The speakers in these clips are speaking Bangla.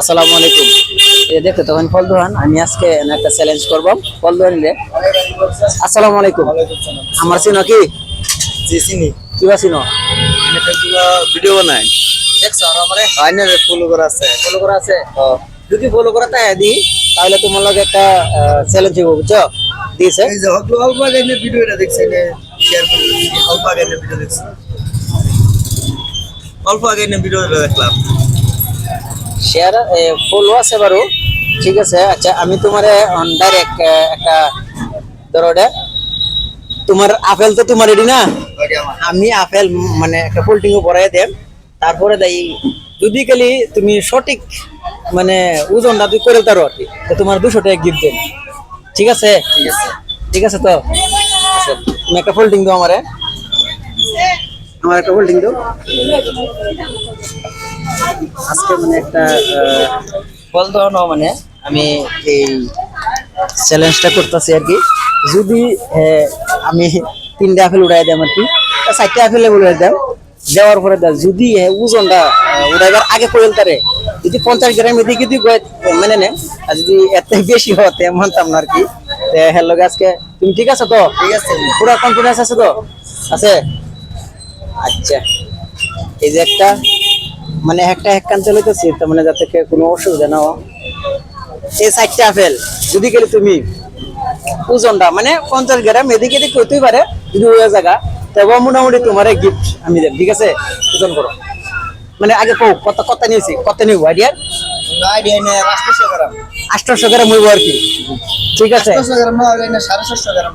আসসালামু আলাইকুম। এই দেখতে তখন ফল দোহান আমি আজকে একটা চ্যালেঞ্জ করব। ফল দোহান আসসালামু আলাইকুম। আমার চিনো কি? জি চিনি। কিবা চিনো? ভিডিও বানাই। দেখছ আর আমারে আইনারে ফলো করা আছে। ফলো করা আছে যদি ফলো করা তাই দি তাহলে তোমার লগে একটা চ্যালেঞ্জ হইব বুঝছ দিয়েছে এই যে অল্প আগে এনে ভিডিওটা দেখছি এনে শেয়ার করে আগে এনে ভিডিও দেখছি। অল্প আগে ভিডিওটা দেখলাম। শেয়ার ফলো আছে বারো ঠিক আছে আচ্ছা আমি তোমারে ডাইরেক্ট একটা ধরো তোমার আপেল তো তোমার রেডি না? আমি আপেল মানে একটা পোল্টিং পরাই দেন তারপরে দেই যদি খালি তুমি সঠিক মানে ওজনটা তুই করে তারো আর কি তো তোমার দুশো টাকা গিফট দেন ঠিক আছে। ঠিক আছে ঠিক আছে। তো একটা ফোল্ডিং দাও আমারে আমার একটা ফোল্ডিং দাও। আজকে মানে একটা আহ, ফল মানে আমি এই চ্যালেঞ্জটা করতেছি আর কি। যদি আমি তিনটা আপেল উড়াই দেম আর কি চারটা আপেল উড়াই দেম। দেওয়ার পরে যদি ওজনটা উড়াইবার আগে পড়েন তারে যদি পঞ্চাশ গ্রাম এদিকে যদি মেনে নেন আর যদি এত বেশি হতে মানতাম না আর কি। হ্যালো আজকে তুমি ঠিক আছে তো? ঠিক আছে। পুরো কনফিডেন্স আছে তো? আছে? আচ্ছা। এই যে একটা মানে একটা এক কান চলিতেছি তার মানে যাতে কোনো অসুবিধা না। এই চারটা আপেল যদি গেলে তুমি ওজনটা মানে পঞ্চাশ গ্রাম এদিকে এদিকে হতেই পারে যদি ওই জায়গা। তবে মোটামুটি তোমার গিফট আমি দেব ঠিক আছে? ওজন করো। মানে আগে কো কত কত নিয়েছি? কত নিব? আইডিয়া না আইডিয়া এনে পাঁচশো গ্রাম। আটশোশো গ্রাম হইব আর কি। ঠিক আছে? গ্রাম না সাড়ে ছশো গ্রাম।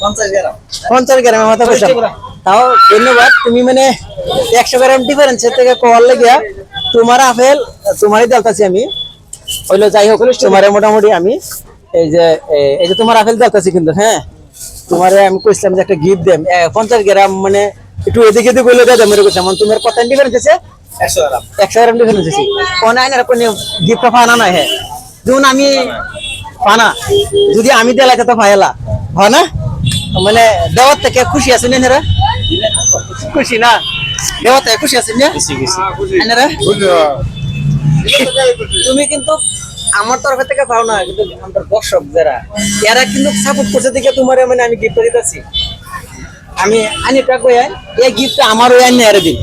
পঞ্চাশ গ্রাম। পঞ্চাশ গ্রামের মতো পয়সা তাও ধন্যবাদ তুমি মানে একশো গ্রাম ডিফারেন্স থেকে কল লেগিয়া তোমার আপেল তোমারই দেলতাছি আমি। হইল যাই হোক তোমার মোটামুটি আমি এই যে এই যে তোমার আপেল দেলতাছি কিন্তু হ্যাঁ? তোমারে আমি কইছিলাম যে একটা গিফট দেম। পঞ্চাশ গ্রাম মানে একটু এদিকে এদিকে কইলে দেয় মেরে কইছিলাম মানে তোমার কত ডিফারেন্স আছে একশো গ্রাম। একশো গ্রাম ডিফারেন্স আছে কোন আইনার কোন গিফট ফানা নাই হ্যাঁ? যেমন আমি পানা যদি আমি দেলাকে তো পাইলা হয় না মানে দেওয়ার থেকে খুশি আছে না এনারা? খুশি না? দেওয়ার থেকে খুশি আছেন না এনারা? তুমি কিন্তু আমার তরফ থেকে পাও না কিন্তু আমার দর্শক যারা এরা কিন্তু সাপোর্ট করছে দেখে তোমার মানে আমি গিফট দিতেছি। আমি আনিটা কই এই গিফটটা আমার ওই আনি আরে দিন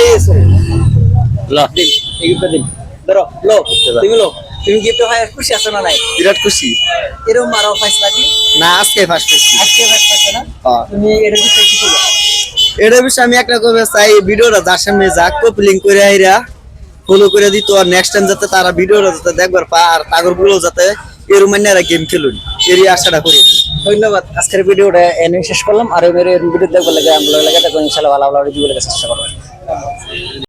এই দিন এই গিফটটা দিন ধরো লো। তুমি লো। তুমি গিফট পাই খুশি আছো না নাই? বিরাট খুশি। এরকম আরও পাইছ নাকি না আজকে ফার্স্ট পেয়েছি আজকে ফার্স্ট পাইছো না? হ্যাঁ। তুমি এটা বিষয়ে কি এটা বিষয়ে আমি একটা করবে চাই ভিডিওটা যার সামনে যাক কপলিং করে আইরা ফলো করে দিত আর নেক্সট টাইম যাতে তারা ভিডিওটা যাতে দেখবার পা আর তাগরগুলো যাতে এর মানে গেম খেলুন। এরই আশাটা করি ধন্যবাদ আজকের ভিডিওটা এনে শেষ করলাম। আর এর ভিডিও দেখব লাগে আমরা লাগে দেখব ইনশাআল্লাহ ভালো ভালো ভিডিও চেষ্টা করব।